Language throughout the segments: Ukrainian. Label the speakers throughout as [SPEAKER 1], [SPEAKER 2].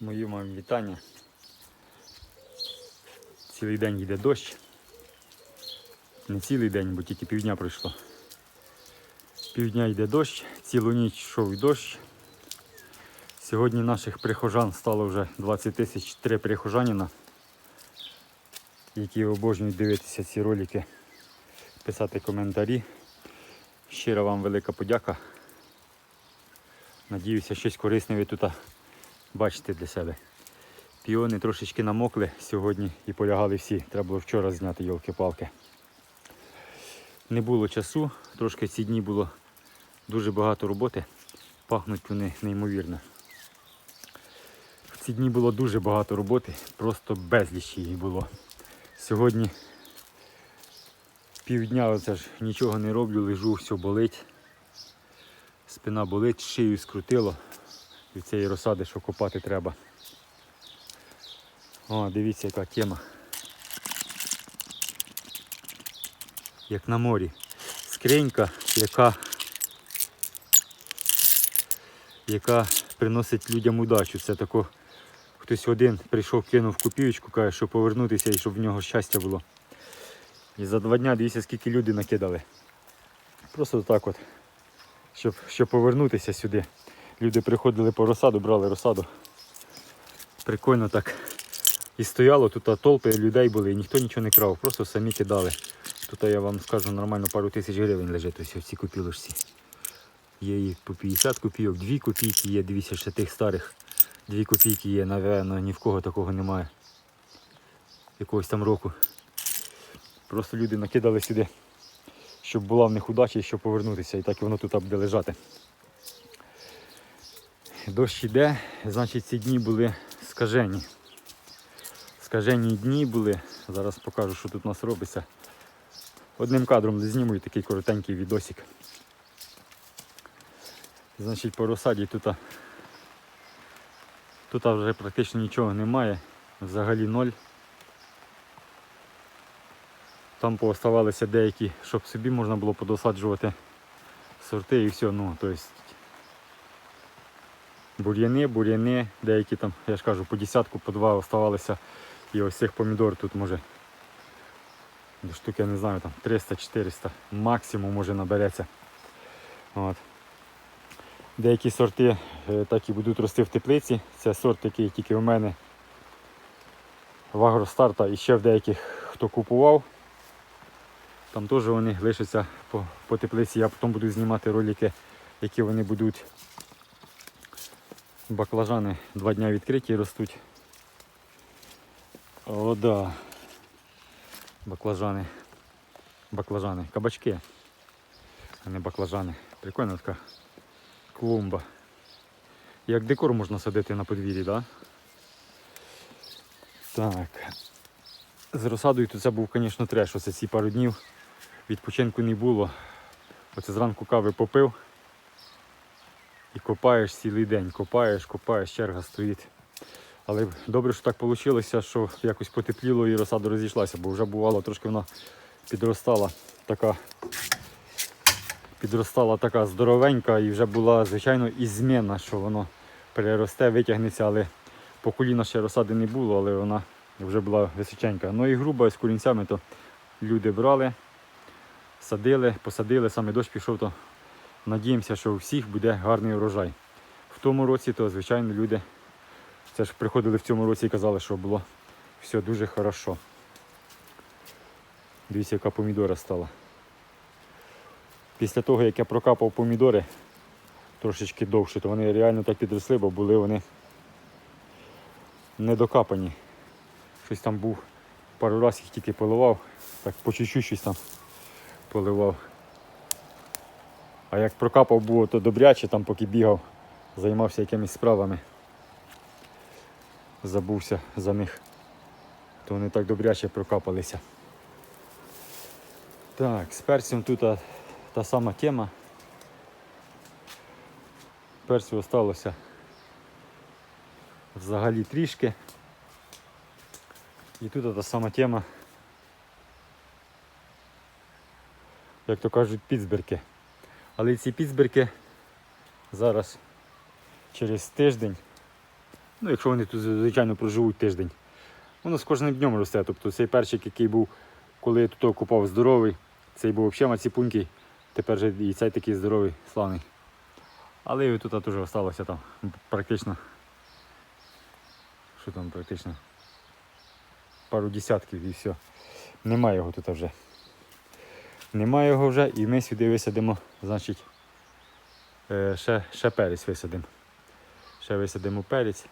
[SPEAKER 1] Мої вам вітання. Цілий день йде дощ. Не цілий день, бо тільки півдня пройшло. Півдня йде дощ, цілу ніч йшов дощ. Сьогодні наших прихожан стало вже 20 тисяч три прихожаніна, які обожнюють дивитися ці ролики, писати коментарі. Щира вам велика подяка. Надіюся, щось корисне ви тут бачите для себе. Піони трошечки намокли сьогодні і полягали всі. Треба було вчора зняти йолки-палки. Не було часу, трошки ці дні було дуже багато роботи. Пахнуть вони неймовірно. В ці дні було дуже багато роботи, просто безліч її було. Сьогодні півдня оце ж нічого не роблю, лежу, все болить. Спина болить, шию скрутило від цієї розсади, що копати треба. О, дивіться, яка тема. Як на морі. Скринька, яка, яка приносить людям удачу. Це тако хтось один прийшов, кинув копійочку, каже, щоб повернутися і щоб в нього щастя було. І за два дня дивіться, скільки люди накидали. Просто так от, щоб, щоб повернутися сюди. Люди приходили по розсаду, брали розсаду. Прикольно так. І стояло, тут толпи людей були, і ніхто нічого не крав, просто самі кидали. Тут я вам скажу нормально пару тисяч гривень лежить ось в цій. Є їх по 50 копійок, 2 копійки є, дивіться, ще тих старих. 2 копійки є, напевно, ні в кого такого немає. Якогось там року. Просто люди накидали сюди, щоб була в них удача і щоб повернутися. І так воно тут буде лежати. Дощ іде, значить ці дні були скажені. Скажені дні були. Зараз покажу, що тут у нас робиться. Одним кадром зніму і такий коротенький відосик. Значить, по розсаді тут, тут вже практично нічого немає. Взагалі ноль. Там пооставалися деякі, щоб собі можна було подосаджувати сорти і все. Ну, то есть бур'яни, бур'яни, деякі там, я ж кажу, по десятку, по два оставалися. І ось цих помідор тут може до штуки, я не знаю, там 300-400 максимум може набереться. От. Деякі сорти е, так і будуть рости в теплиці. Це сорт, який тільки у мене в Агростарта і ще в деяких хто купував. Там теж вони лишаться по, по теплиці. Я потім буду знімати ролики, які вони будуть. Баклажани два дня відкриті ростуть. О, да. Баклажани. Баклажани. Кабачки. А не баклажани. Прикольна така клумба. Як декор можна садити на подвір'ї, да? Так. З розсадою тут це був, звісно, треш. Оце ці пару днів відпочинку не було. Оце зранку кави попив і копаєш цілий день. Копаєш, копаєш, черга стоїть. Але добре, що так вийшло, що якось потепліло і розсада розійшлася, бо вже бувало трошки вона підростала така підростала така здоровенька і вже була, звичайно, і зміна, що воно переросте, витягнеться, але по коліна ще розсади не було, але вона вже була височенька. Ну і грубо з корінцями то люди брали, садили, посадили, саме дощ пішов, то надіємося, що у всіх буде гарний урожай. В тому році, то, звичайно, люди це ж приходили в цьому році і казали, що було все дуже хорошо. Дивіться, яка помідора стала. Після того, як я прокапав помідори трошечки довше, то вони реально так підросли, бо були вони недокапані. Щось там був, пару разів їх тільки поливав, так по чуть-чуть щось там поливав. А як прокапав було, то добряче, там поки бігав, займався якимись справами. Забувся за них. То вони так добряче прокапалися. Так, з перцем тут а, та сама тема. Перцю осталося взагалі трішки. І тут та сама тема. Як то кажуть, підзбірки. Але ці підзбірки зараз через тиждень Ну, якщо вони тут, звичайно, проживуть тиждень. Воно з кожним днем росте. Тобто цей перчик, який був, коли я тут купав здоровий, цей був взагалі маціпунький, тепер же і цей такий здоровий, славний. Але і тут теж залишилося там практично. Що там практично? Пару десятків і все. Немає його тут вже. Немає його вже і ми сюди висадимо, значить, е, ще, ще перець висадимо. Ще висадимо перець.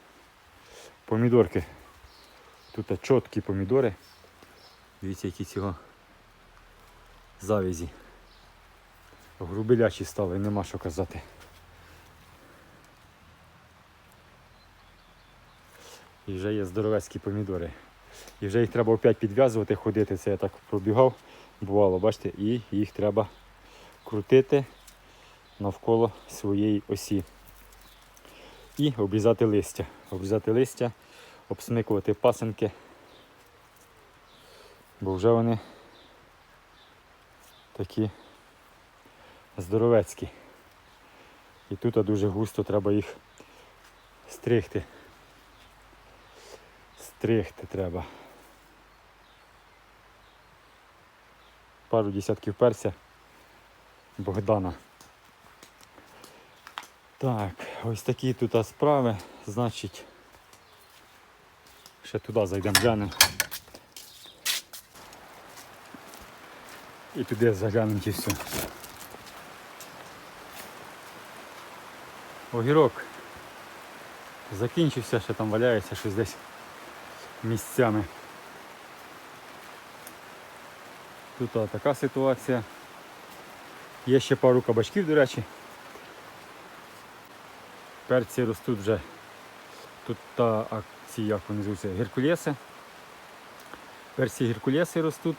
[SPEAKER 1] Помідорки. Тут чіткі помідори. Дивіться, які цього завязі. Грубелячі стали, нема що казати. І вже є здоровецькі помідори. І вже їх треба опять підв'язувати, ходити. Це я так пробігав, бувало, бачите, і їх треба крутити навколо своєї осі. І обрізати листя. Обрізати листя, обсмикувати пасенки, бо вже вони такі здоровецькі. І тут дуже густо треба їх стригти. Стригти треба. Пару десятків перця Богдана. Так, ось такі тут справи. Значить, ще туди зайдемо, глянемо. І туди заглянемо ті все. Огірок. Закінчився, ще там валяється щось десь місцями. Тут а, така ситуація. Є ще пару кабачків, до речі. Перці ростуть вже. Тут та акції, як вони звуться, геркулеси. Перці геркулеси ростуть.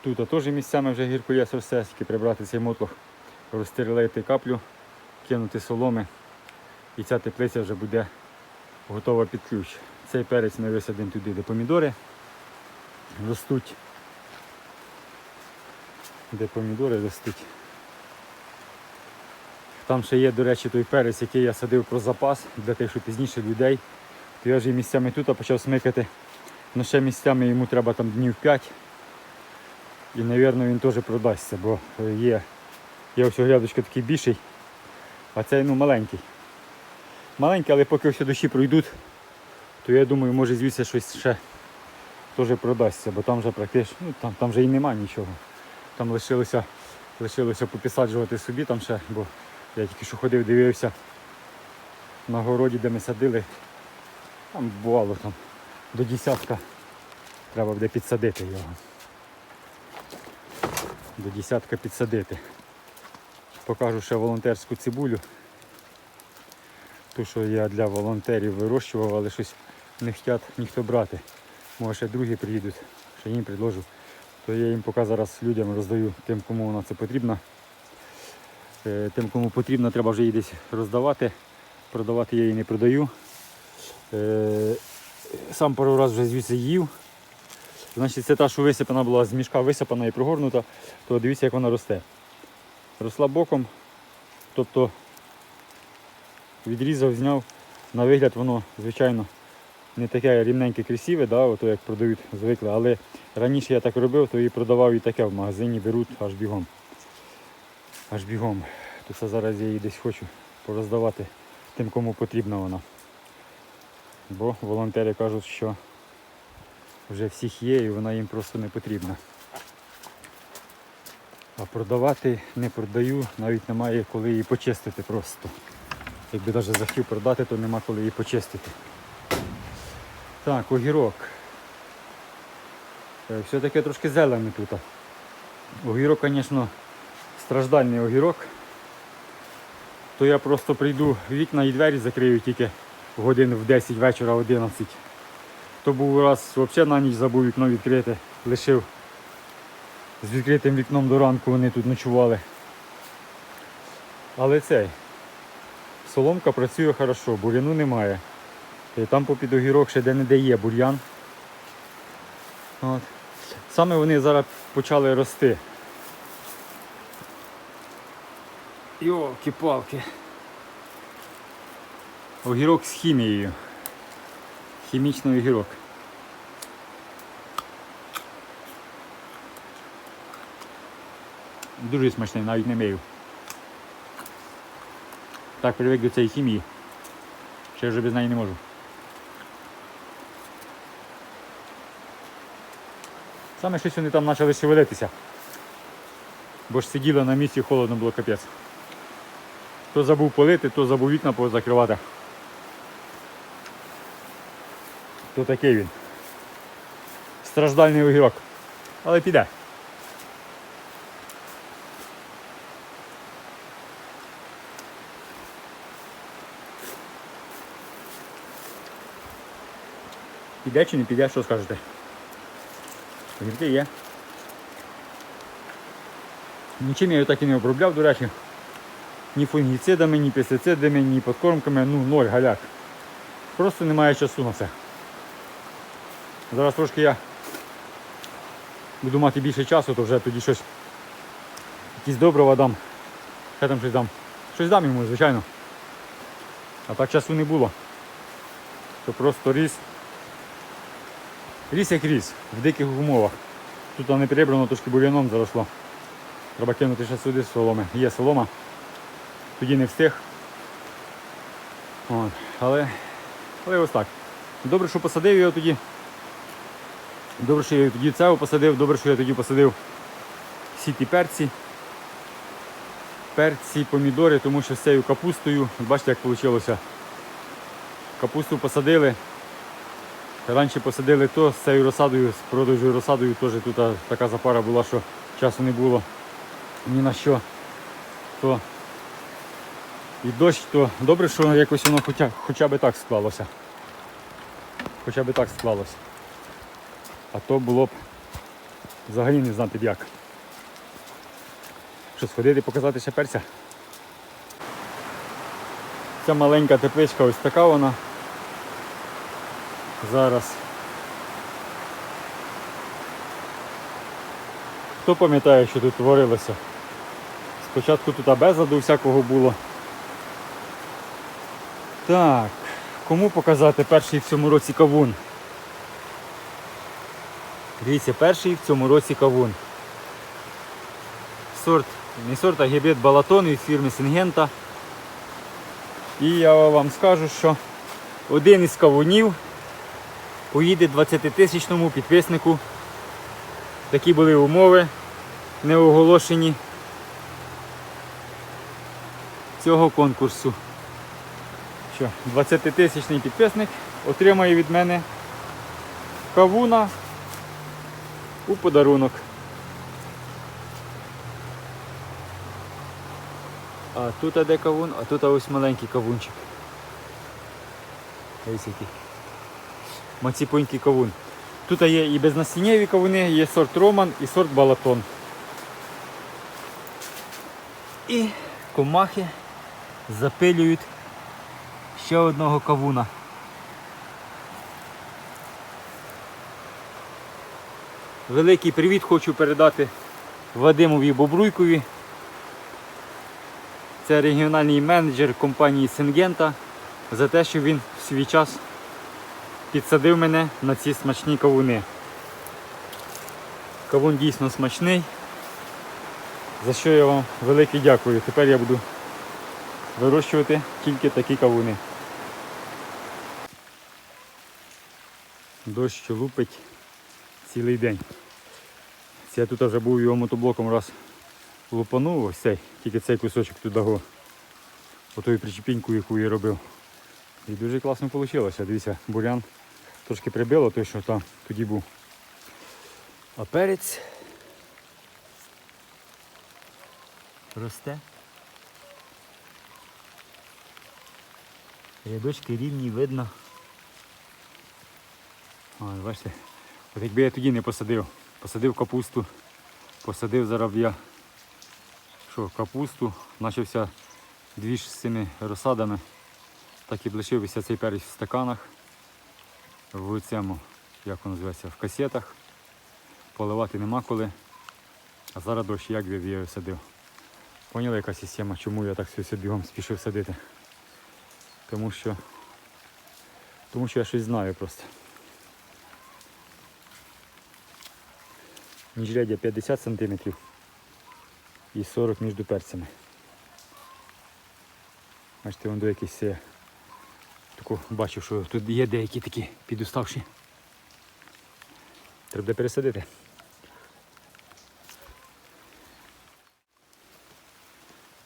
[SPEAKER 1] Тут теж місцями вже геркулес росте, тільки прибрати цей мотлох, розстрілити каплю, кинути соломи. І ця теплиця вже буде готова під ключ. Цей перець ми висадимо туди, де помідори ростуть. Де помідори ростуть. Там ще є, до речі, той перець, який я садив про запас для тих, що пізніше людей. То я вже місцями тут почав смикати. Ну ще місцями йому треба там днів 5. І, мабуть, він теж продасться, бо є, є ось грядочка такий більший, а цей ну, маленький. Маленький, але поки всі дощі пройдуть, то я думаю, може звідси щось ще теж продасться, бо там вже практично, ну там, там вже і нема нічого. Там лишилося, лишилося попісаджувати собі там ще, бо я тільки що ходив, дивився на городі, де ми садили. Там бувало там до десятка треба буде підсадити його. До десятка підсадити. Покажу ще волонтерську цибулю. Ту, що я для волонтерів вирощував, але щось не хочуть ніхто брати. Може ще другі приїдуть, ще їм предложу. То я їм поки зараз людям роздаю тим, кому вона це потрібна. Е, Тим, кому потрібно, треба вже її десь роздавати. Продавати я її не продаю. Е, Сам пару раз вже звідси їв. Значить, це та, що висипана була з мішка висипана і прогорнута, то дивіться, як вона росте. Росла боком, тобто відрізав, зняв. На вигляд воно, звичайно, не таке рівненьке красиве, да, ото як продають звикли, але раніше я так робив, то і продавав і таке в магазині, беруть аж бігом. Аж бігом. То це зараз я її десь хочу пороздавати тим, кому потрібна вона. Бо волонтери кажуть, що вже всіх є і вона їм просто не потрібна. А продавати не продаю, навіть немає коли її почистити просто. Якби навіть захотів продати, то нема коли її почистити. Так, огірок. Е, Все таке трошки зелене тут. Огірок, звісно, страждальний огірок. То я просто прийду вікна і двері закрию тільки годин в 10 вечора 11. То був раз взагалі на ніч забув вікно відкрити, лишив з відкритим вікном до ранку вони тут ночували. Але цей, соломка працює хорошо, буряну немає. Там попід огірок ще де-не-де є бур'ян. От. Саме вони зараз почали рости. Йолки-палки. Огірок з хімією. Хімічний огірок. Дуже смачний, навіть не мию. Так привик до цієї хімії. Я вже без неї не можу. Саме щось вони там почали шевелитися. Бо ж сиділи на місці, холодно було капець. То забув полити, то забув вікна позакривати. То такий він. Страждальний огірок. Але піде. Піде чи не піде, що скажете? Огірки є. Нічим я його так і не обробляв, до речі. Ні фунгіцидами, ні пестицидами, ні подкормками, ну ноль галяк. Просто немає часу на це. Зараз трошки я буду мати більше часу, то вже тоді щось якісь добрива дам. Хай там щось дам. Щось дам йому, звичайно. А так часу не було. То просто ріс. Ріс як ріс, в диких умовах. Тут не перебрано, трошки бур'яном заросло. Треба кинути ще сюди соломи. Є солома. Тоді не встиг. От. Але, але ось так. Добре, що посадив його тоді. Добре, що я тоді цього посадив, добре, що я тоді посадив всі ті перці. Перці, помідори, тому що з цією капустою, бачите, як вийшло. Капусту посадили. Раніше посадили то з цією розсадою, з продажою розсадою теж тут така запара була, що часу не було ні на що. То і дощ, то добре, що якось воно хоча, хоча б так склалося. Хоча б так склалося. А то було б взагалі не знати б як. Що сходити показати ще перця. Ця маленька тепличка ось така вона. Зараз. Хто пам'ятає, що тут творилося? Спочатку тут безладу всякого було. Так, кому показати перший в цьому році кавун? Дивіться, перший в цьому році кавун. Сорт, не сорт, а гібрид Балатон від фірми Сингента. І я вам скажу, що один із кавунів поїде 20-тисячному підписнику. Такі були умови не оголошені цього конкурсу. Що 20-тисячний підписник отримає від мене кавуна у подарунок. А тут а де кавун, а тут ось маленький кавунчик. Ось який. Маціпонький кавун. Тут є і безнасіннєві кавуни, є сорт Роман і сорт Балатон. І комахи запилюють ще одного кавуна. Великий привіт хочу передати Вадимові Бобруйкові. Це регіональний менеджер компанії Сингента за те, що він в свій час підсадив мене на ці смачні кавуни. Кавун дійсно смачний, за що я вам велике дякую. Тепер я буду вирощувати тільки такі кавуни. Дощ лупить цілий день. Це я тут вже був його мотоблоком раз лупанув, ось цей, тільки цей кусочок туди го, отою причепіньку, яку я робив. І дуже класно вийшло. Дивіться, бурян трошки прибило той, що там тоді був. А перець росте. Рядочки рівні, видно. О, бачите, от якби я тоді не посадив, посадив капусту, посадив зараз я що, капусту, почався двіж з цими розсадами, так і лишився цей перець в стаканах, в цьому, як воно називається, в касетах. Поливати нема коли. А зараз дощ як я його садив. Поняли, яка система, чому я так все бігом спішив садити. Тому що, тому що я щось знаю просто. Міжрядя 50 см і 40 між перцями. Бачите, вон до якийсь таку бачу, що тут є деякі такі підуставші. Треба пересадити.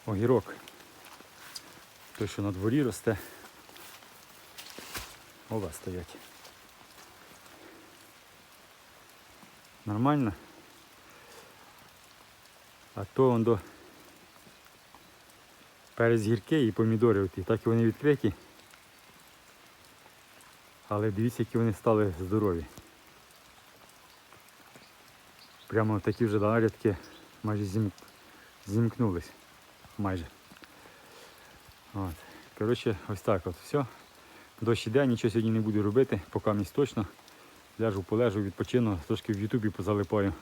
[SPEAKER 1] Огірок. Той, що на дворі росте. Оба стоять. Нормально. А то он до перець гіркий і помідори оті. Так і вони відкриті. Але дивіться, які вони стали здорові. Прямо такі вже нарядки майже зім... зімкнулись. Майже. От. Коротше, ось так от все. Дощ іде, нічого сьогодні не буду робити, поки місць точно. Ляжу, полежу, відпочину, трошки в Ютубі позалипаю.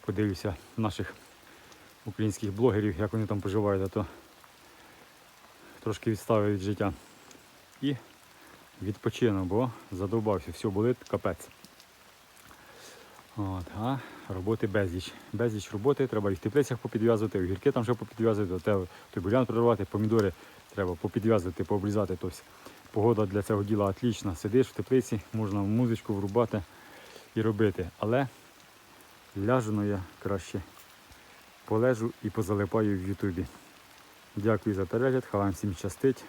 [SPEAKER 1] Подивлюся наших українських блогерів, як вони там поживають, а то трошки відставив від життя. І відпочину, бо задовбався, все болить, капець. От, а роботи безліч. Безліч роботи, треба і в теплицях попідв'язувати, огірки там ще попідв'язувати, той бурян прорвати, помідори треба попідв'язувати, пообрізати. Тобто погода для цього діла отлічна. Сидиш в теплиці, можна музичку врубати і робити. Але ляжу ну я краще полежу і позалипаю в Ютубі. Дякую за перегляд, хай вам всім щастить.